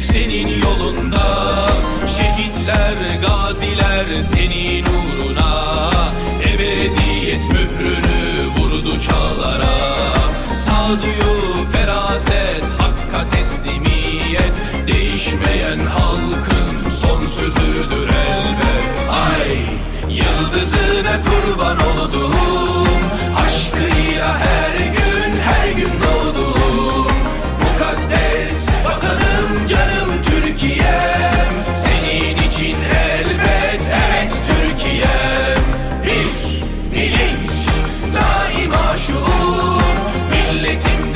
senin yolunda. Şehitler, gaziler senin uğruna. Ebediyet mührünü vurdu çağlara. Sağduyu, feraset, hakka teslimiyet. Değişmeyen halkın son sözüdür elbet. Ay yıldızına kurban oldum. Aşkıyla her gün